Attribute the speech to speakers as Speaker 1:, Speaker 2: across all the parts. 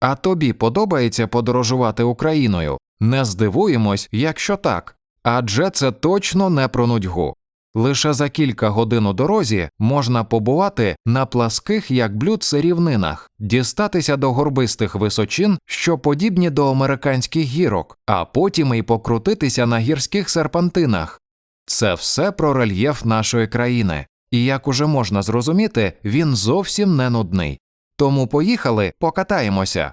Speaker 1: А тобі подобається подорожувати Україною? Не здивуємось, якщо так. Адже це точно не про нудьгу. Лише за кілька годин у дорозі можна побувати на пласких як блюдце рівнинах, дістатися до горбистих височин, що подібні до американських гірок, а потім і покрутитися на гірських серпантинах. Це все про рельєф нашої країни, і як уже можна зрозуміти, він зовсім не нудний. Тому поїхали, покатаємося.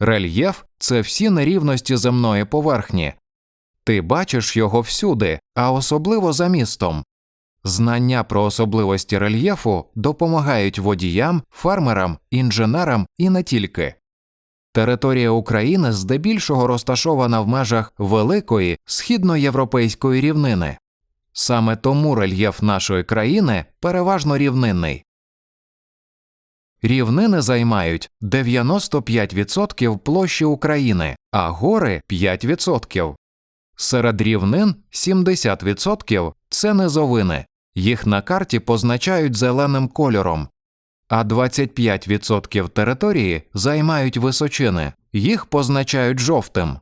Speaker 1: Рельєф це всі нерівності земної поверхні. Ти бачиш його всюди, а особливо за містом. Знання про особливості рельєфу допомагають водіям, фермерам, інженерам і не тільки. Територія України здебільшого розташована в межах великої східноєвропейської рівнини. Саме тому рельєф нашої країни переважно рівнинний. Рівнини займають 95% площі України, а гори 5%. Серед рівнин 70% це низовини, їх на карті позначають зеленим кольором, а 25% території займають височини, їх позначають жовтим.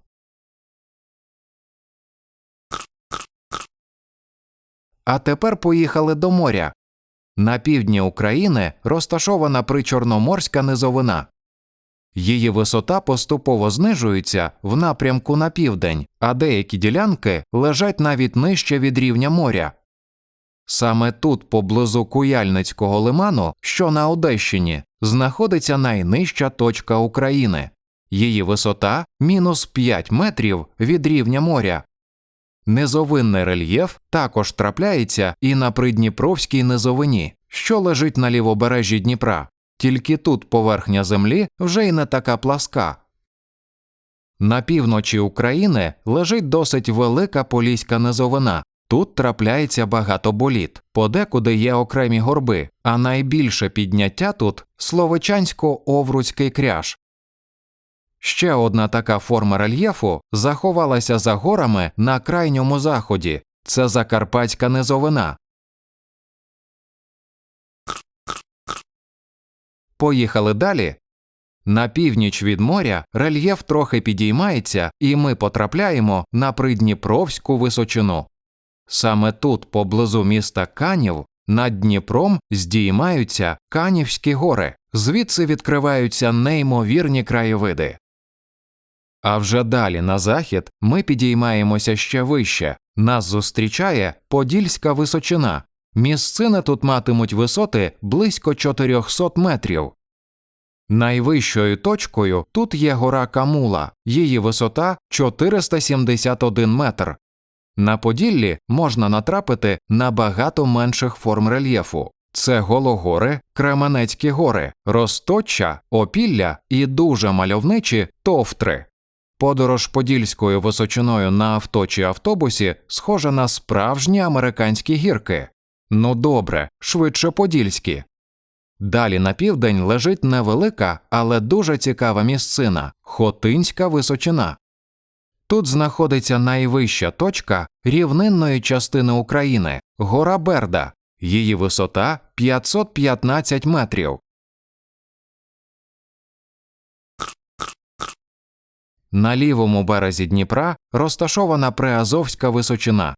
Speaker 1: А тепер поїхали до моря. На півдні України розташована причорноморська низовина. Її висота поступово знижується в напрямку на південь, а деякі ділянки лежать навіть нижче від рівня моря. Саме тут, поблизу Куяльницького лиману, що на Одещині, знаходиться найнижча точка України. Її висота мінус 5 метрів від рівня моря. Низовинний рельєф також трапляється і на придніпровській низовині, що лежить на лівобережжі Дніпра, тільки тут поверхня землі вже й не така пласка. На півночі України лежить досить велика поліська низовина. Тут трапляється багато боліт, подекуди є окремі горби, а найбільше підняття тут Словичансько-Овруцький кряж. Ще одна така форма рельєфу заховалася за горами на крайньому заході це Закарпатська низовина. Поїхали далі. На північ від моря рельєф трохи підіймається, і ми потрапляємо на придніпровську височину. Саме тут, поблизу міста Канів, над Дніпром здіймаються Канівські гори, звідси відкриваються неймовірні краєвиди. А вже далі на захід ми підіймаємося ще вище. Нас зустрічає Подільська височина. Місцини тут матимуть висоти близько 400 метрів. Найвищою точкою тут є гора Камула, її висота 471 метр. На Поділлі можна натрапити на багато менших форм рельєфу. Це Гологори, Кременецькі гори, Росточчя, Опілля і дуже мальовничі товтри. Подорож подільською височиною на авто чи автобусі схожа на справжні американські гірки. Ну добре, швидше подільські. Далі на південь лежить невелика, але дуже цікава місцина Хотинська височина. Тут знаходиться найвища точка рівнинної частини України гора Берда, її висота 515 метрів. На лівому березі Дніпра розташована Приазовська височина.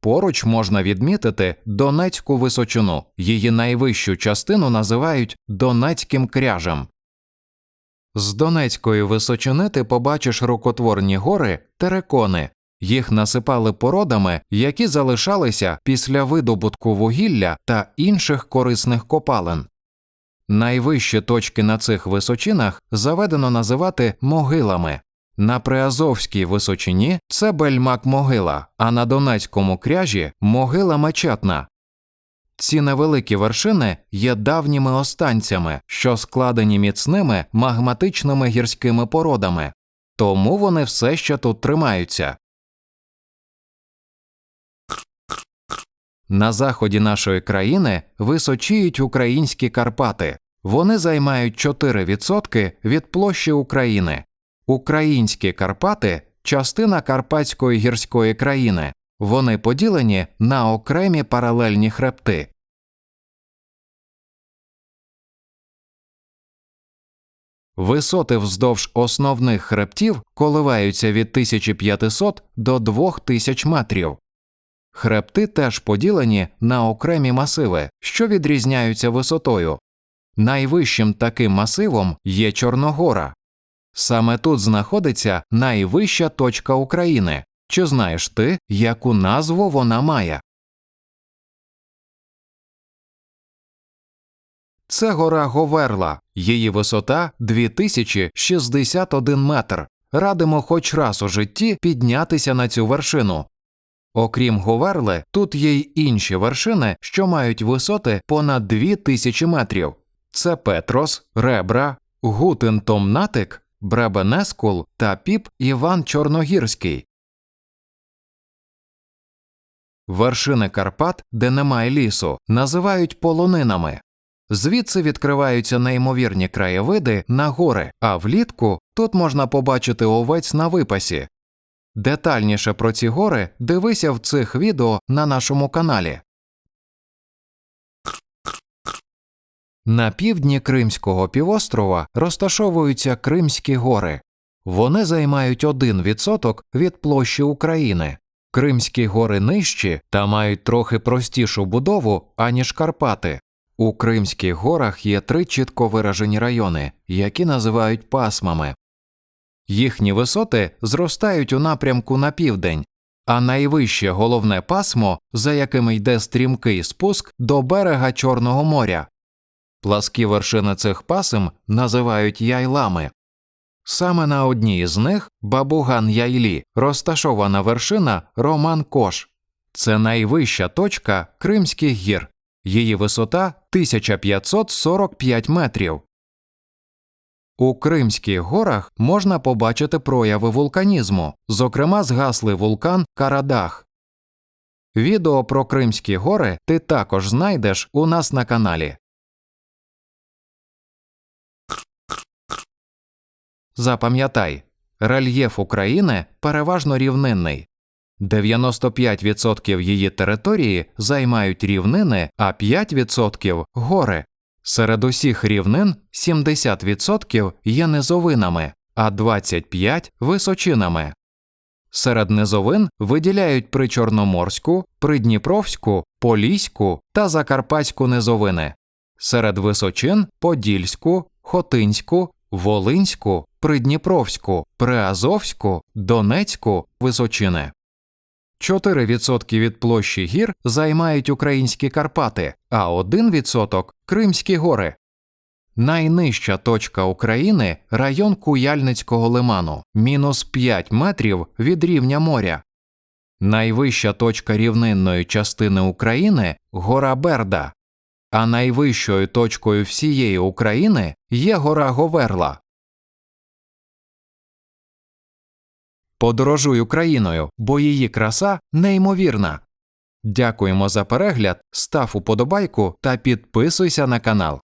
Speaker 1: Поруч можна відмітити Донецьку височину, її найвищу частину називають Донецьким кряжем. З Донецької височини ти побачиш рукотворні гори терекони. Їх насипали породами, які залишалися після видобутку вугілля та інших корисних копалин. Найвищі точки на цих височинах заведено називати могилами. На Приазовській височині це бельмак могила, а на Донецькому кряжі могила мечетна. Ці невеликі вершини є давніми останцями, що складені міцними магматичними гірськими породами, тому вони все ще тут тримаються. На заході нашої країни височіють українські Карпати. Вони займають 4% від площі України. Українські Карпати частина Карпатської гірської країни. Вони поділені на окремі паралельні хребти. Висоти вздовж основних хребтів коливаються від 1500 до 2000 метрів. Хребти теж поділені на окремі масиви, що відрізняються висотою. Найвищим таким масивом є Чорногора. Саме тут знаходиться найвища точка України. Чи знаєш ти, яку назву вона має? Це гора Говерла. Її висота 2061 метр. Радимо хоч раз у житті піднятися на цю вершину. Окрім Говерли, тут є й інші вершини, що мають висоти понад 2000 метрів. Це Петрос, Ребра, Гутентомнатик, Бребенескул та Піп Іван Чорногірський. Вершини Карпат, де немає лісу, називають полонинами. Звідси відкриваються неймовірні краєвиди на гори, а влітку тут можна побачити овець на випасі. Детальніше про ці гори дивися в цих відео на нашому каналі. На півдні Кримського півострова розташовуються Кримські гори. Вони займають 1% від площі України. Кримські гори нижчі та мають трохи простішу будову, аніж Карпати. У Кримських горах є три чітко виражені райони, які називають пасмами. Їхні висоти зростають у напрямку на південь, а найвище головне пасмо, за яким йде стрімкий спуск до берега Чорного моря. Пласкі вершини цих пасм називають яйлами. Саме на одній із них Бабуган Яйлі розташована вершина Роман Кош. Це найвища точка Кримських гір. Її висота 1545 метрів. У Кримських горах можна побачити прояви вулканізму, зокрема згаслий вулкан Карадах. Відео про Кримські гори ти також знайдеш у нас на каналі. Запам'ятай, рельєф України переважно рівнинний. 95% її території займають рівнини, а 5% – гори. Серед усіх рівнин 70% є низовинами, а 25% – височинами. Серед низовин виділяють Причорноморську, Придніпровську, Поліську та Закарпатську низовини. Серед височин Подільську, Хотинську, Волинську, Придніпровську, Приазовську, Донецьку височини. 4% від площі гір займають українські Карпати, а 1% – Кримські гори. Найнижча точка України район Куяльницького лиману мінус 5 метрів від рівня моря. Найвища точка рівнинної частини України гора Берда, а найвищою точкою всієї України є гора Говерла. Подорожуй Україною, бо її краса неймовірна. Дякуємо за перегляд, став уподобайку та підписуйся на канал.